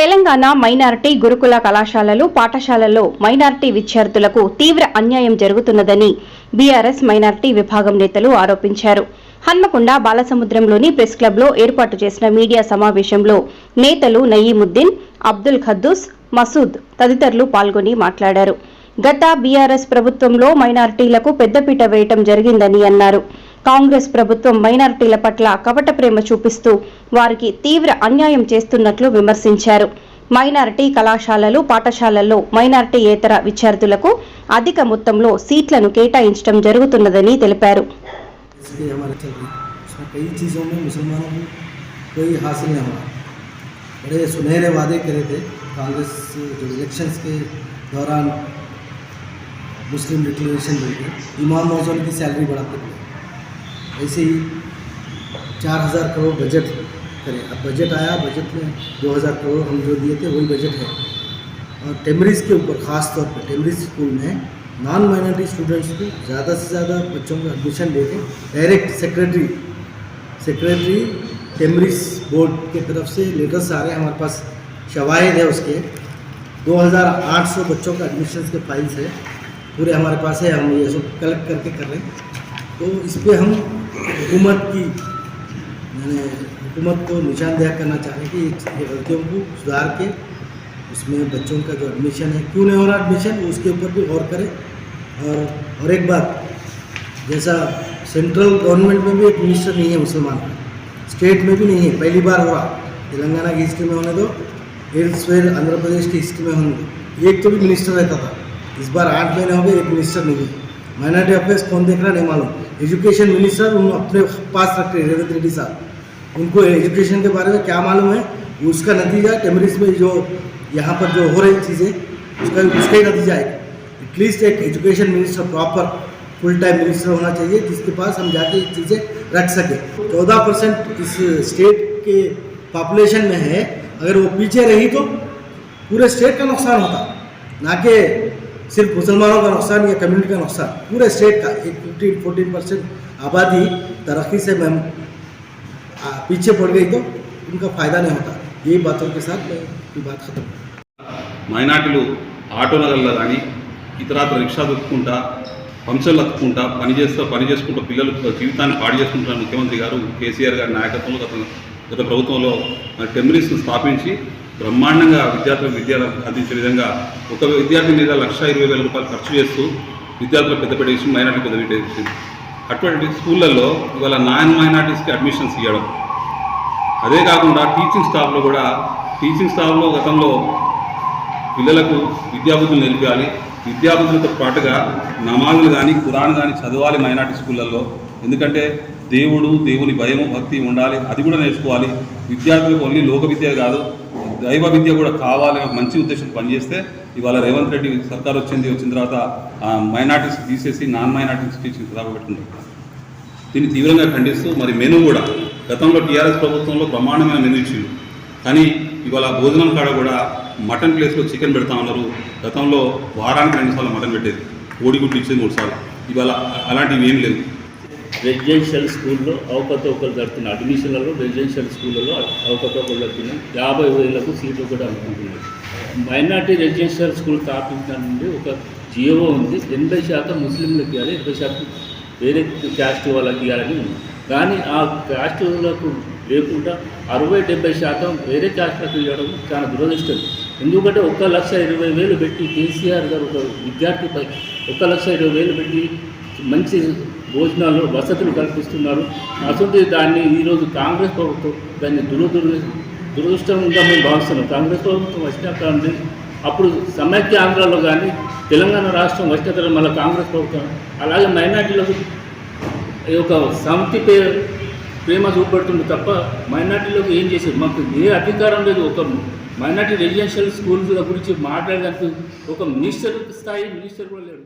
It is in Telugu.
తెలంగాణ మైనారిటీ గురుకుల కళాశాలలు పాఠశాలల్లో మైనారిటీ విద్యార్థులకు తీవ్ర అన్యాయం జరుగుతున్నదని బీఆర్ఎస్ మైనారిటీ విభాగం నేతలు ఆరోపించారు. హన్మకొండ బాలసముద్రంలోని ప్రెస్ క్లబ్లో ఏర్పాటు చేసిన మీడియా సమావేశంలో నేతలు నయీముద్దీన్ అబ్దుల్ ఖద్దూస్ మసూద్ తదితరులు పాల్గొని మాట్లాడారు. గత బీఆర్ఎస్ ప్రభుత్వంలో మైనారిటీలకు పెద్దపీట వేయటం జరిగిందని అన్నారు. కాంగ్రెస్ ప్రభుత్వం మైనారిటీల పట్ల కపట ప్రేమ చూపిస్తూ వారికి తీవ్ర అన్యాయం చేస్తున్నట్లు విమర్శించారు మైనారిటీ కళాశాలలు పాఠశాలల్లో మైనారిటీయేతర విద్యార్థులకు అధిక మొత్తంలో సీట్లను కేటాయించడం జరుగుతున్నదని తెలిపారు इसलिए हमारे चल रही उसमें कई चीज़ों में मुसलमानों को कोई हासिल नहीं हुआ बड़े सुनहरे वादे करे थे कांग्रेस जो इलेक्शंस के दौरान मुस्लिम डिक्लेरेशन मिलकर इमाम मौजूद की सैलरी बढ़ाते थे ऐसे ही चार हज़ार करोड़ बजट करें। अब बजट आया, बजट में दो हज़ार करोड़ हम जो दिए थे, वही बजट है। और टेमरीज के ऊपर, ख़ास तौर पर टेमरीज स्कूल में नॉन माइनॉरिटी स्टूडेंट्स को ज़्यादा से ज़्यादा बच्चों को एडमिशन दे के direct secretary secretary TMREIS board के तरफ़ से लेटर्स आ रहे हैं हमारे पास शवाहिद है उसके। 2800 बच्चों का एडमिशन के फाइल्स है। पूरे हमारे पास है, हम ये सब कलेक्ट करके कर रहे हैं। तो इस पर हम हुकूमत की, मैंने हुकूमत को निशानदेह करना चाह रहे कि ये गलतियों को सुधार के उसमें बच्चों का जो एडमिशन है, क्यों नहीं हो रहा एडमिशन उसके ऊपर भी गौर करें। और और एक बात, जैसा सेंट्रल गवर्नमेंट में भी एक मिनिस्टर नहीं है मुसलमान। का स्टेट में भी नहीं है, पहली बार हुआ तेलंगाना की हिस्ट्री में होने दो एल्सवेयर आंध्र प्रदेश की हिस्ट्री में होने दो। एक तो भी मिनिस्टर रहता था। इस बार आठ महीने हो गए, एक मिनिस्टर नहीं है। माइनॉरिटी अफेयर्स कौन देख रहा नहीं मालूम। एजुकेशन मिनिस्टर उन अपने पास रख रहे रेवंत रेड्डी साहब। उनको एजुकेशन के बारे में क्या मालूम है? उसका नतीजा, टेमरिस में जो यहाँ पर जो हो रही चीज़ें, उसका उसका ही नतीजा है। एटलीस्ट एक education minister proper full time minister होना चाहिए, जिसके पास हम जाके चीज़ें रख सकें। चौदह परसेंट इस स्टेट के पॉपुलेशन में है। अगर वो पीछे रही तो पूरे स्टेट का नुकसान होता। ना कि सिर्फ मुसलमानों का नुकसान या कम्युनिटी का नुकसान पूरे स्टेट का एक फिफ्टीन फोर्टीन परसेंट आबादी तरक्की से मैम आ, पीछे पड़ गई तो उनका फ़ायदा नहीं होता यही बातों के साथ मैं की बात ख़त्म మైనార్టీలు ఆటో నగర్లో కానీ ఇతరాత్ర రిక్షా దొక్కుకుంటా పంక్చర్లు అత్తుకుంటా పని చేస్తూ పని చేసుకుంటూ పిల్లలు జీవితాన్ని పాడు చేసుకుంటున్న ముఖ్యమంత్రి గారు కేసీఆర్ గారి నాయకత్వంలో గత గత ప్రభుత్వంలో మరి టెంబరీస్ను స్థాపించి బ్రహ్మాండంగా విద్యార్థులకు విద్య అందించే విధంగా ఒక విద్యార్థి మీద లక్ష ఇరవై వేల రూపాయలు ఖర్చు చేస్తూ విద్యార్థులకు పెద్ద ఇష్టం మైనార్టీ పెద్దపీట విషయం అటువంటి స్కూళ్ళల్లో ఇవాళ నాన్ మైనార్టీస్కి అడ్మిషన్స్ ఇవ్వడం అదే కాకుండా టీచింగ్ స్టాఫ్లో కూడా టీచింగ్ స్టాఫ్లో గతంలో పిల్లలకు విద్యాబుద్ధులు నేర్పాలి విద్యాబుద్ధులతో పాటుగా నమాజులు కానీ కురాన్ కానీ చదవాలి మైనార్టీ స్కూళ్ళల్లో. ఎందుకంటే దేవుడు దేవుని భయము భక్తి ఉండాలి. అది కూడా నేర్చుకోవాలి. విద్యార్థులకు ఓన్లీ లోక విద్య కాదు దైవ విద్య కూడా కావాలి మంచి ఉద్దేశం పనిచేస్తే ఇవాళ రేవంత్ రెడ్డి సర్కార్ వచ్చింది వచ్చిన తర్వాత మైనార్టీస్ తీసేసి నాన్ మైనార్టీస్ టీచింగ్ పెట్టుకుంటారు దీన్ని తీవ్రంగా ఖండిస్తూ మరి మెను కూడా గతంలో టీఆర్ఎస్ ప్రభుత్వంలో బ్రహ్మాండమైన మెను ఇచ్చింది. కానీ ఇవాళ భోజనం కాడ కూడా మటన్ ప్లేస్లో చికెన్ పెడతా ఉన్నారు. గతంలో వారానికి రెండు సార్లు మటన్ పెట్టేది. కోడిగుడ్లు ఇచ్చేది మూడు సార్లు. ఇవాళ అలాంటివి ఏం లేదు రెసిడెన్షియల్ స్కూల్లో అవకతవకలు జరుగుతున్న అడ్మిషన్లలో రెసిడెన్షియల్ స్కూళ్ళలో అవకతవకలు జరుగుతున్నాయి యాభై వేలకు సీట్లు కూడా అనుకుంటున్నాయి మైనార్టీ రెసిడెన్షియల్ స్కూల్ స్థాపించడం నుండి ఒక జియో ఉంది. ఎనభై శాతం ముస్లింలకు ఇవ్వాలి ఎనభై శాతం వేరే క్యాస్ట్ వాళ్ళకి ఇవ్వాలని ఉంది. కానీ ఆ క్యాస్టులకు లేకుండా అరవై డెబ్బై శాతం వేరే క్యాస్ట్లకు ఇవ్వడం చాలా దురదృష్టం. ఎందుకంటే ఒక లక్ష ఇరవై వేలు పెట్టి కేసీఆర్ గారు ఒక విద్యార్థిపై ఒక లక్ష ఇరవై వేలు పెట్టి మంచి భోజనాలు వసతులు కల్పిస్తున్నారు. అసలు దాన్ని ఈరోజు కాంగ్రెస్ ప్రభుత్వం దాన్ని దురదురు దురదృష్టంగా మేము భావిస్తున్నాం కాంగ్రెస్ ప్రభుత్వం వచ్చినాక అప్పుడు సమైక్య ఆంధ్రాలో కానీ తెలంగాణ రాష్ట్రం వచ్చిన తర్వాత మళ్ళీ కాంగ్రెస్ ప్రభుత్వం అలాగే మైనార్టీలకు ఈ యొక్క సమితి పే ప్రేమ చూపెడుతుంది తప్ప మైనార్టీలకు ఏం చేసేది? మాకు ఏ అధికారం లేదు. ఒక మైనార్టీ రెసిడెన్షియల్ స్కూల్స్ గురించి మాట్లాడడానికి ఒక మినిస్టర్ స్థాయి మినిస్టర్ కూడా లేడు.